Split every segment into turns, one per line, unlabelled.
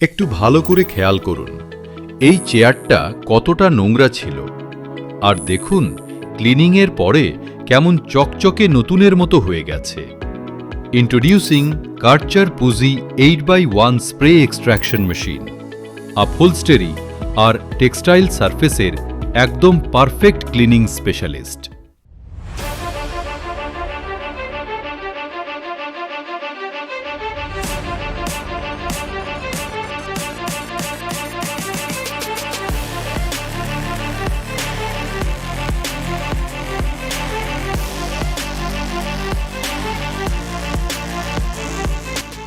একটু ভালো করে খেয়াল করুন। এই চেয়ারটা কতটা নোংরা ছিল। আর দেখুন, ক্লিনিংয়ের পরে কেমন চকচকে নতুনের মতো হয়ে গেছে। Introducing Karcher Puzzi eight by one spray extraction machine upholstery R textile সার্ফেসের একদম পারফেক্ট ক্লিনিং স্পেশালিস্ট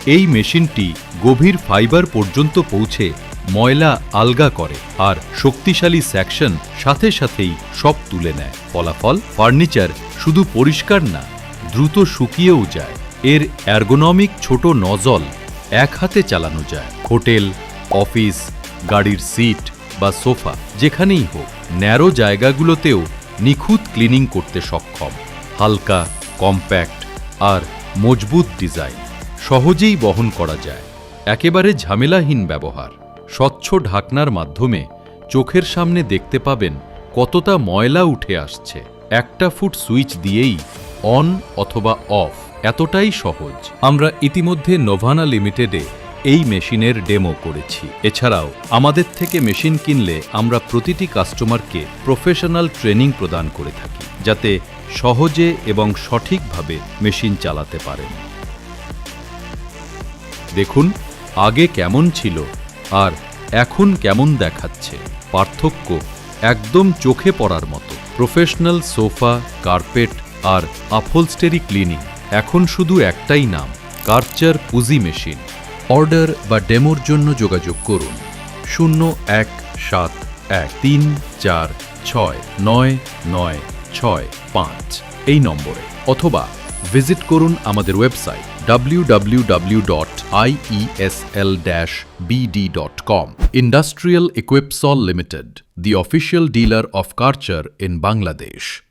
এই মেশিনটি গভীর ফাইবার পর্যন্ত পৌঁছে ময়লা আলগা করে আর শক্তিশালী সেকশন সাথে সাথেই সব তুলে নেয়। ফলাফল, ফার্নিচার শুধু পরিষ্কার না, দ্রুত শুকিয়েও যায়। এর অ্যারগোনমিক ছোট নজল এক হাতে চালানো যায়। হোটেল, অফিস, গাড়ির সিট বা সোফা, যেখানেই হোক, ন্যারো জায়গাগুলোতেও নিখুঁত ক্লিনিং করতে সক্ষম। হালকা কম্প্যাক্ট আর মজবুত ডিজাইন। সহজেই বহন করা যায়। একেবারে ঝামেলাহীন ব্যবহার। স্বচ্ছ ঢাকনার মাধ্যমে চোখের সামনে দেখতে পাবেন কতটা ময়লা উঠে আসছে। একটা ফুট সুইচ দিয়েই অন অথবা অফ এতটাই সহজ। আমরা ইতিমধ্যে নোভানা লিমিটেডে এই মেশিনের ডেমো করেছি। এছাড়াও আমাদের থেকে মেশিন কিনলে আমরা প্রতিটি কাস্টমারকে প্রফেশনাল ট্রেনিং প্রদান করে থাকি, যাতে সহজে এবং সঠিকভাবে মেশিন চালাতে পারেন। দেখুন, আগে কেমন ছিল আর এখন কেমন দেখাচ্ছে। পার্থক্য একদম চোখে পড়ার মতো। প্রফেশনাল সোফা, কার্পেট আর আপহোলস্টেরি ক্লিনিং এখন শুধু একটাই নাম, কার্চার পুজি মেশিন। অর্ডার বা ডেমোর জন্য যোগাযোগ করুন। শূন্য এক সাত এক তিন চার ছয় নয় নয় ছয় পাঁচ এই নম্বরে অথবা ভিজিট করুন আমাদের website www.iesl-bd.com Industrial Equipsol Limited, the official dealer of Karcher in Bangladesh.